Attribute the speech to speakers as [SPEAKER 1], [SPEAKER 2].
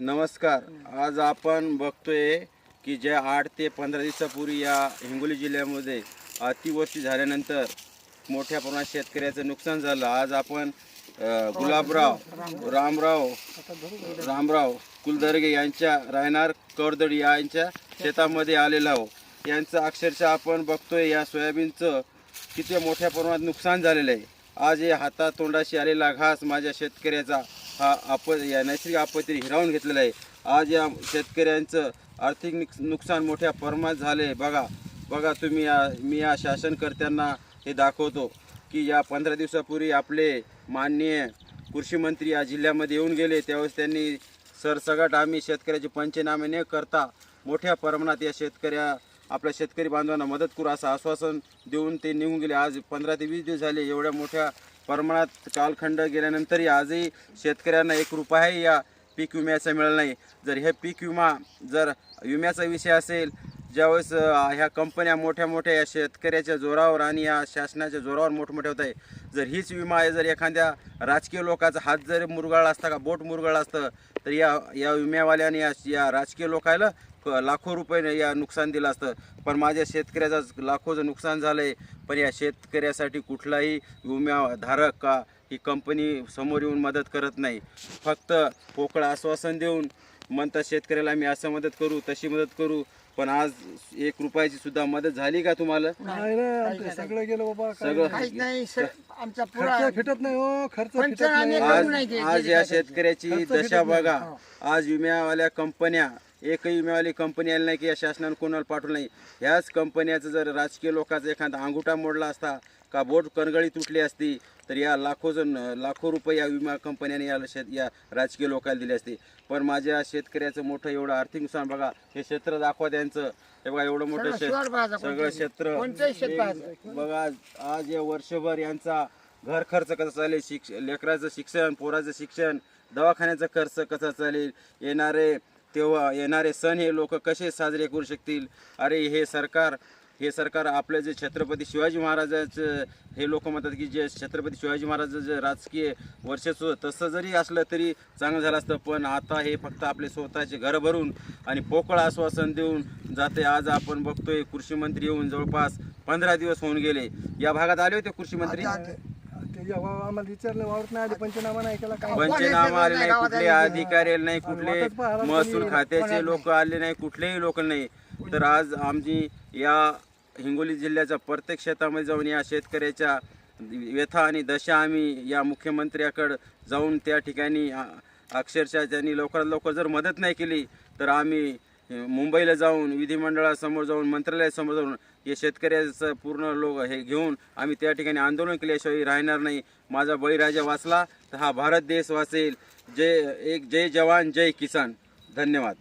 [SPEAKER 1] नमस्कार. आज आपण बघतोय की ज्या आठ ते पंधरा दिवसापूर्वी या हिंगोली जिल्ह्यामध्ये अतिवृष्टी झाल्यानंतर मोठ्या प्रमाणात शेतकऱ्याचं नुकसान झालं. आज आपण गुलाबराव रामराव रामराव कुलदर्गे यांच्या रायनार कडदड यांच्या शेतामध्ये आलेलं आहोत. यांचं अक्षरशः आपण बघतोय या सोयाबीनचं किती मोठ्या प्रमाणात नुकसान झालेलं आहे. आज हे हातातोंडाशी आलेला घास माझ्या शेतकऱ्याचा हा आप या नैसर्गिक आपत्ती हिरावून घेतलेला आहे. आज या शेतकऱ्यांचं आर्थिक नुकसान मोठ्या प्रमाणात झाले बघा बघा तुम्ही या मी या शासनकर्त्यांना हे दाखवतो की या पंधरा दिवसापूर्वी आपले माननीय कृषी मंत्री या जिल्ह्यामध्ये येऊन गेले. त्यावेळेस त्यांनी सरसगट आम्ही शेतकऱ्याचे पंचनामे न करता मोठ्या प्रमाणात या शेतकऱ्या आपल्या शेतकरी बांधवांना मदत करू असं आश्वासन देऊन ते निघून गेले. आज पंधरा ते वीस दिवस झाले. एवढ्या मोठ्या प्रमाणात कालखंड गेल्यानंतरही आजही शेतकऱ्यांना एक रुपयाही या पीक विम्याचा मिळाला नाही. जर हे पीक विमा जर विम्याचा विषय असेल ज्यावेळेस ह्या कंपन्या मोठ्या मोठ्या या शेतकऱ्याच्या जोरावर आणि या शासनाच्या जोरावर मोठमोठे होत आहे जर हीच विमा आहे जर एखाद्या राजकीय लोकांचा हात जर मुरगाळला असता का बोट मुरगाळला असतं तर या या विम्यावाल्याने या या राजकीय लोकायला लाखो रुपये या नुकसान दिलं असतं. पण माझ्या शेतकऱ्याचं लाखोचं नुकसान झालं आहे पण या शेतकऱ्यासाठी कुठलाही विम्याधारक का ही कंपनी समोर येऊन मदत करत नाही. फक्त पोकळ आश्वासन देऊन म्हणतात शेतकऱ्याला आम्ही असं मदत करू तशी मदत करू पण आज एक रुपयाची सुद्धा मदत झाली का तुम्हाला?
[SPEAKER 2] सगळं गेलं बाबा
[SPEAKER 1] सगळं
[SPEAKER 3] काहीच नाही सर आमचा पुरा
[SPEAKER 2] खर्च फिटत नाही हो खर्च
[SPEAKER 1] आज आज या शेतकऱ्याची दशा. बघा. आज विम्यावाल्या कंपन्या एकही विम्यावाली कंपनी आली नाही की या शासनानं कोणाला पाठवलं नाही. ह्याच कंपन्याचं जर राजकीय लोकांचा एखादा अंगुठा मोडला असता का बोट करगळी तुटली असती तर या लाखो जण लाखो रुपये या विमा कंपन्याने या शेत या राजकीय लोकांना दिले असते. पण माझ्या शेतकऱ्याचं मोठं एवढं आर्थिक नुकसान बघा हे क्षेत्र दाखवा त्यांचं. हे बघा एवढं मोठं
[SPEAKER 3] पाहायचं
[SPEAKER 1] सगळं. क्षेत्र. बघा आज या वर्षभर यांचा घर खर्च कसा चालेल? शिक्ष लेकराचं शिक्षण पोराचं शिक्षण दवाखान्याचा खर्च कसा चालेल? येणारे तेव्हा येणारे सण हे लोक कसे साजरे करू शकतील? अरे हे सरकार हे सरकार आपलं जे छत्रपती शिवाजी महाराजाचं हे लोक म्हणतात की जे छत्रपती शिवाजी महाराजाचं जे राजकीय वर्चस्व तसं जरी असलं तरी चांगलं झालं असतं पण आता हे फक्त आपले स्वतःचे घर भरून आणि पोकळ आश्वासन देऊन जाते. आज आपण बघतोय कृषी मंत्री येऊन जवळपास पंधरा दिवस होऊन गेले. या भागात आले होते कृषी मंत्री?
[SPEAKER 2] ते जेव्हा आम्हाला विचारलं वावरत नाही आधी पंचनामा नाही केला काय?
[SPEAKER 1] पंचनामा आले नाही कुठले अधिकारी आले नाही कुठले महसूल खात्याचे लोक आले नाही कुठलेही लोक नाही. तर आज आमची या हिंगोली जिल्ह्याच्या प्रत्येक शेतामध्ये जाऊन या शेतकऱ्याच्या व्यथा आणि दशा आम्ही या मुख्यमंत्र्याकडं जाऊन त्या ठिकाणी अक्षरशः त्यांनी लवकरात लवकर जर मदत नाही केली तर आम्ही मुंबईला जाऊन विधिमंडळासमोर जाऊन मंत्रालयासमोर जाऊन हे शेतकऱ्याचं पूर्ण लोक हे घेऊन आम्ही त्या ठिकाणी आंदोलन केल्याशिवाय राहणार नाही. माझा बळीराजा वाचला. तर हा भारत देश वाचेल जय एक जय जवान जय किसान. धन्यवाद.